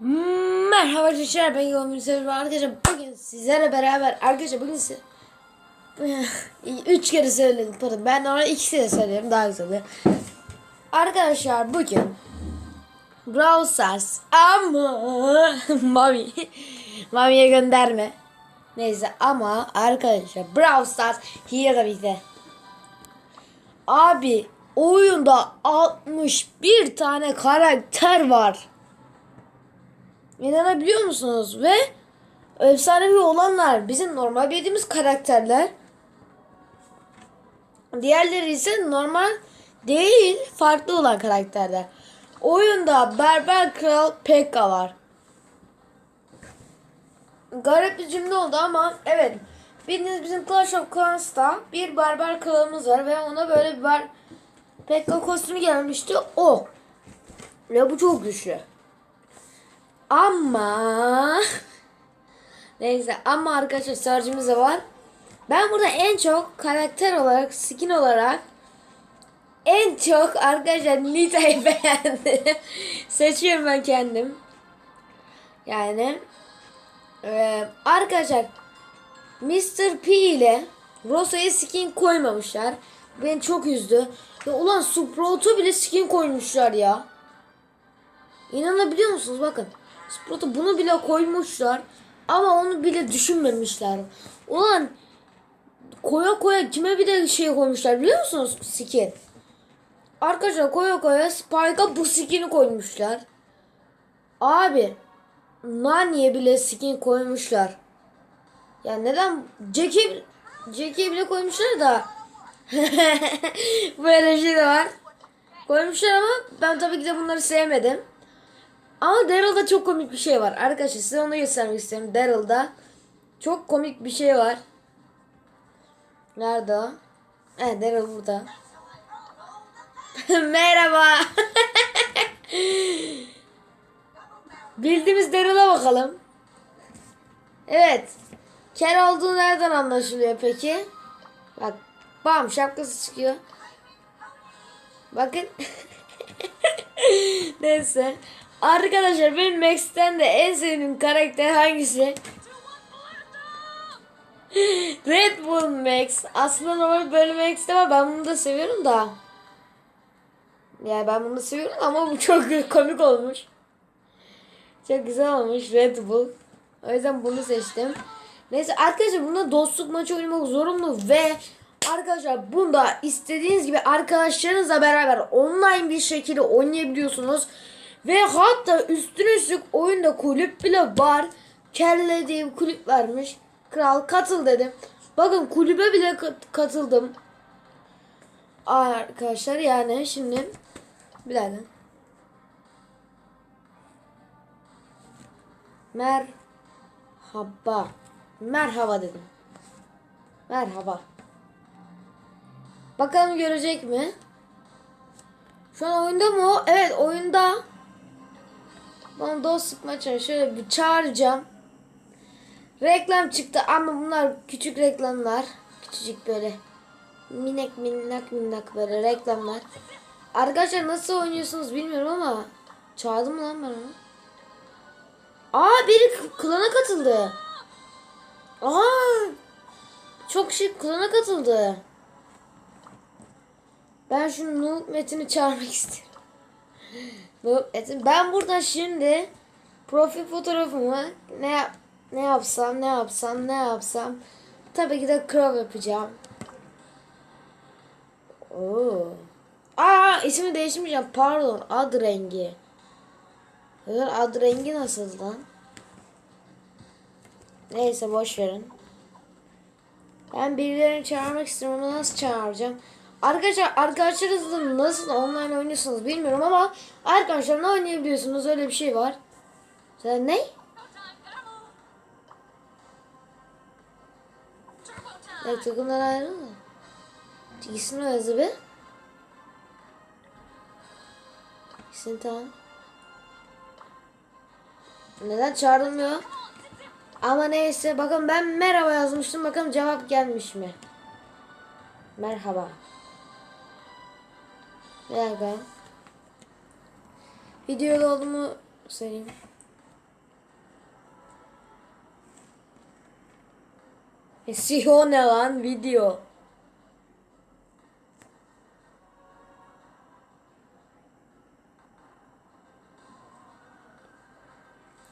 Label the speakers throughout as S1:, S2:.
S1: Merhaba arkadaşlar ben Yoğun Seviyorum arkadaşlar bugün sizlerle beraber arkadaşlar bugün size üç kere söyledim pardon ben ona iki kere söylüyorum daha güzel oluyor. Arkadaşlar bugün Brawl Stars ama Mami Mami'ye gönderme neyse ama arkadaşlar Brawl Stars hile tabii. Abi oyunda 61 tane karakter var. İnanabiliyor musunuz? Ve efsanevi olanlar bizim normal bildiğimiz karakterler. Diğerleri ise normal değil, farklı olan karakterler. Oyunda Berber Kral Pekka var. Garip bir cümle oldu ama evet. Bildiğiniz bizim Clash of Clans'ta bir Berber Kralımız var ve ona böyle bir ber Pekka kostümü gelmişti. O. Ve bu çok güçlü. Ama neyse ama arkadaşlar sarcımız da var. Ben burada en çok karakter olarak, skin olarak en çok arkadaşlar Nita'yı beğendim. Seçiyorum ben kendim. Yani e, arkadaşlar Mr. P ile Rosa'ya skin koymamışlar. Beni çok üzdü. Ya ulan Sprout'a bile skin koymuşlar ya. İnanabiliyor musunuz? Bakın. Sprout'a bunu bile koymuşlar. Ama onu bile düşünmemişler. Ulan koya koya kime bir de şey koymuşlar biliyor musunuz? Skin. Arkadaşlar koya koya Spike'a bu skin'i koymuşlar. Abi Nani'ye bile skin koymuşlar. Ya neden Jack'e Jack'e bile koymuşlar da böyle şey de var. Koymuşlar ama ben tabii ki de bunları sevmedim. Ama Daryl'da çok komik bir şey var. Arkadaşlar size onu göstermek istiyorum. Daryl'da çok komik bir şey var. Nerede o? Evet Daryl burada. Merhaba. Bildiğimiz Daryl'a bakalım. Evet. Ker olduğu nereden anlaşılıyor peki? Bak. Bam şapkası çıkıyor. Bakın. Neyse. Arkadaşlar benim Max'ten de en sevdiğim karakter hangisi? Red Bull Max. Aslında normal böyle Max de var. Ben bunu da seviyorum da. Yani ben bunu seviyorum ama bu çok komik olmuş. Çok güzel olmuş Red Bull. O yüzden bunu seçtim. Neyse arkadaşlar bunda dostluk maçı oynamak zorunlu ve arkadaşlar bunda istediğiniz gibi arkadaşlarınızla beraber online bir şekilde oynayabiliyorsunuz. Ve hatta üstüne üstlük oyunda kulüp bile var. Kelle diye bir kulüp varmış. Kral katıl dedim. Bakın kulübe bile kat- katıldım. Arkadaşlar yani şimdi bir dakika. Merhaba. Merhaba dedim. Merhaba. Bakalım görecek mi? Şu an oyunda mı? Evet oyunda. Bana dost sıkma şöyle bir çağıracağım. Reklam çıktı ama bunlar küçük reklamlar. Küçücük böyle. Minek minnak minnak böyle reklamlar. Arkadaşlar nasıl oynuyorsunuz bilmiyorum ama. Çağırdım lan ben onu? Aa biri klana katıldı. Aa çok şık klana katıldı. Ben şu Noob Metin'i çağırmak istiyorum. Noob Metin. Ben burada şimdi profil fotoğrafımı ne yap ne yapsam ne yapsam ne yapsam tabii ki de crop yapacağım. Oo. Aa ismi değiştirmeyeceğim pardon ad rengi. Ad rengi nasıl lan? Neyse boş verin. Ben birilerini çağırmak istiyorum. Onu nasıl çağıracağım? Arkadaşlar arkadaşlarınızla nasıl online oynuyorsunuz bilmiyorum ama arkadaşlarla oynayabiliyorsunuz. Öyle bir şey var. Sen ne? Evet takımdan ayrılma. İkisini özü bir. İkisini tamam. Neden çağrılmıyor? Ama neyse bakın ben merhaba yazmıştım. Bakın cevap gelmiş mi? Merhaba. Bir dakika. Videoda olduğumu söyleyeyim. E, ne lan video.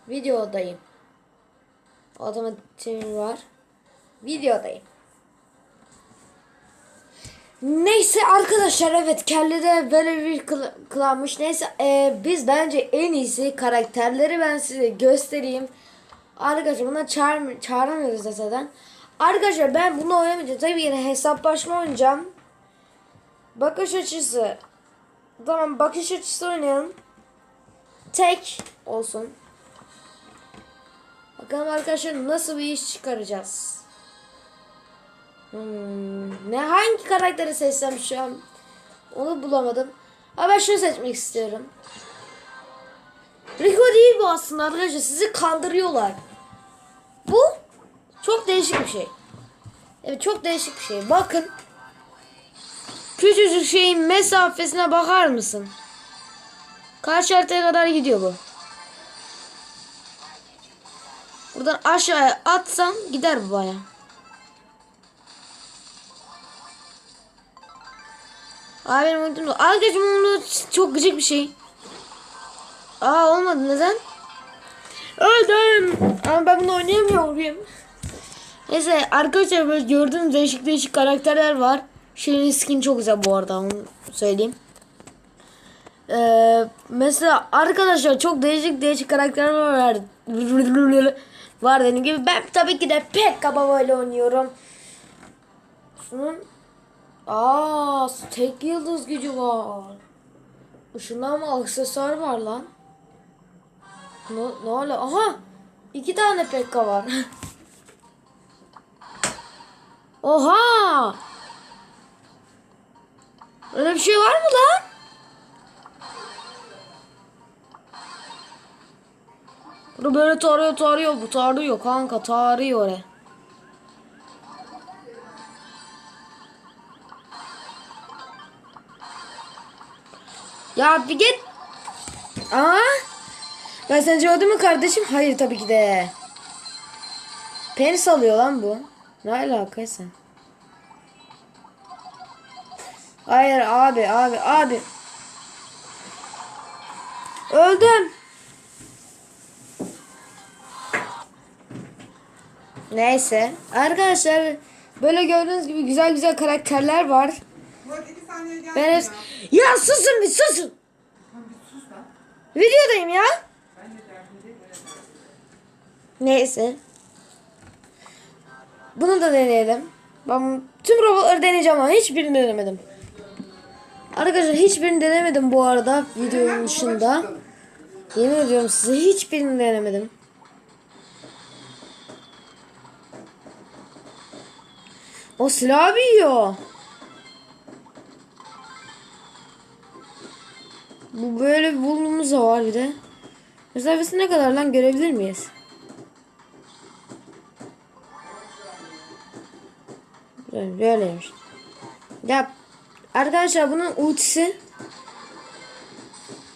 S1: Videodayım. Otomatik var. Videodayım. Neyse arkadaşlar evet kellede böyle bir kıl- kılanmış. Neyse e, biz bence en iyisi karakterleri ben size göstereyim. Arkadaşlar buna çağır, çağıramıyoruz zaten. Arkadaşlar ben bunu oynamayacağım. Tabii yine hesaplaşma oynayacağım. Bakış açısı. Tamam bakış açısı oynayalım. Tek olsun. Bakalım arkadaşlar nasıl bir iş çıkaracağız. Hmm, ne hangi karakteri seçsem şu an onu bulamadım. Ama ben şunu seçmek istiyorum. Rico değil bu aslında arkadaşlar sizi kandırıyorlar. Bu çok değişik bir şey. Evet çok değişik bir şey. Bakın. Küçücük şeyin mesafesine bakar mısın? Kaç haritaya kadar gidiyor bu? Buradan aşağıya atsam gider bu baya. Abi benim da. Arkadaşım onu çok gıcık bir şey. Aa olmadı neden? Öldüm. Ama ben bunu oynayamıyor muyum? Neyse arkadaşlar böyle gördüğünüz değişik değişik karakterler var. Şeyin skin çok güzel bu arada onu söyleyeyim. Ee, mesela arkadaşlar çok değişik değişik karakterler var. Var dediğim gibi ben tabii ki de pek kaba böyle oynuyorum. Şunun Aa, tek yıldız gücü var. Işınlanma aksesuar var lan. Ne, ne hala? Aha! iki tane pekka var. Oha! Öyle bir şey var mı lan? Bu böyle tarıyor tarıyor bu tarıyor kanka tarıyor oraya. Ya bir git. Aa. Ben sence öldüm mü kardeşim? Hayır tabii ki de. Penis alıyor lan bu. Ne alakaysa. Hayır abi abi abi. Öldüm. Neyse. Arkadaşlar böyle gördüğünüz gibi güzel güzel karakterler var. Ben. Ya susun bir susun. Videodayım ya. Neyse. Bunu da deneyelim. Ben tüm robotları deneyeceğim ama hiçbirini denemedim. Arkadaşlar hiçbirini denemedim bu arada videonun dışında. Yemin ediyorum size hiçbirini denemedim. O silah yiyor. Bu böyle bir bulunumuz da var bir de. Mesafesi ne kadar lan görebilir miyiz? Böyle- Böyleymiş. Ya arkadaşlar bunun ultisi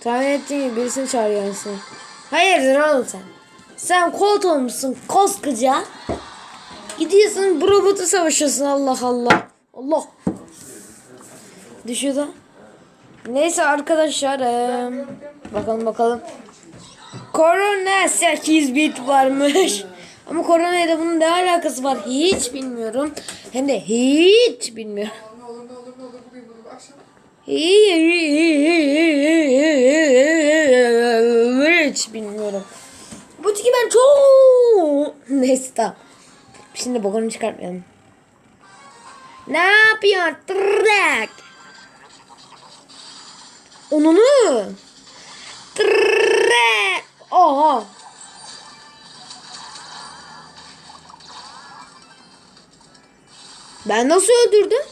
S1: tahmin ettiğim gibi birisini çağırıyor anasını. Hayırdır oğlum sen? Sen kolt olmuşsun koskoca. Gidiyorsun bu robotu savaşıyorsun Allah Allah. Allah. Düşüyordu. Neyse arkadaşlar eee, bakalım bakalım. Korona 8 bit varmış. Ama koronayla da bunun ne alakası var hiç bilmiyorum. Hem de hiç bilmiyorum. Hiç bilmiyorum. Bu tiki ben çok... Neyse tamam. Şimdi bokunu çıkartmayalım. Ne yapıyorsun? Tırnak. Onunu. Tırnak. Oha. Ben nasıl öldürdüm?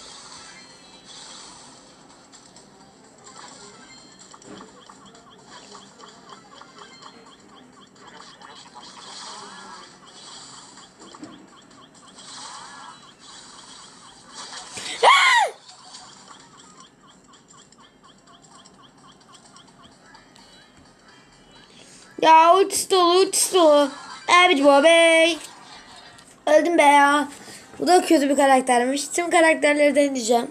S1: Ya ultisi dolu ultisi dolu. Evet bey. Öldüm be ya. Bu da kötü bir karaktermiş. Tüm karakterleri deneyeceğim.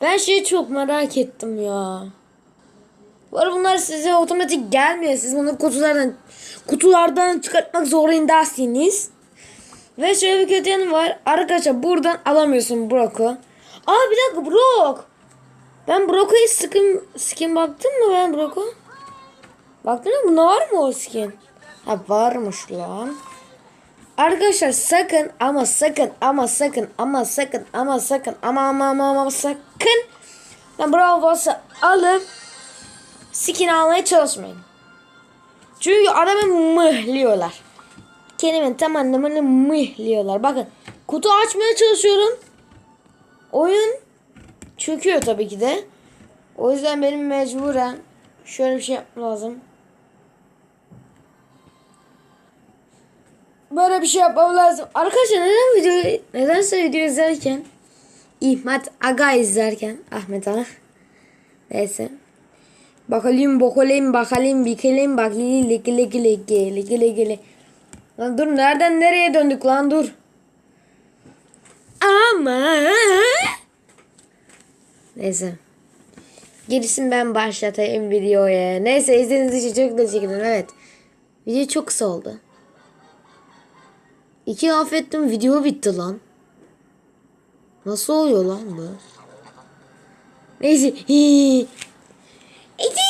S1: Ben şeyi çok merak ettim ya. Bu bunlar size otomatik gelmiyor. Siz bunu kutulardan kutulardan çıkartmak zorundasınız. Ve şöyle bir kötü yanı var. Arkadaşlar buradan alamıyorsun Brock'u. Aa bir dakika Brock. Ben Brock'a skin, skin baktım mı ben Brock'a? Baktın mı? Bunda var mı o skin? Ha varmış lan. Arkadaşlar sakın ama sakın ama sakın ama sakın ama sakın ama ama ama, ama sakın ben Brawl alıp skin almaya çalışmayın. Çünkü adamı mıhlıyorlar. Kelimenin tam anlamını mıhlıyorlar. Bakın kutu açmaya çalışıyorum. Oyun çöküyor tabii ki de. O yüzden benim mecburen şöyle bir şey yapmam lazım. Böyle bir şey yapmam lazım. Arkadaşlar neden video nedense video izlerken İhmat Aga izlerken Ahmet Aga neyse bakalım bakalım bakalım bikelim bakalım liki liki liki liki liki Lan dur nereden nereye döndük lan dur ama neyse Gerisini ben başlatayım videoya. Neyse izlediğiniz için çok teşekkür ederim. Evet. Video çok kısa oldu. İki affettim video bitti lan. Nasıl oluyor lan bu? Neyse. Hii. İki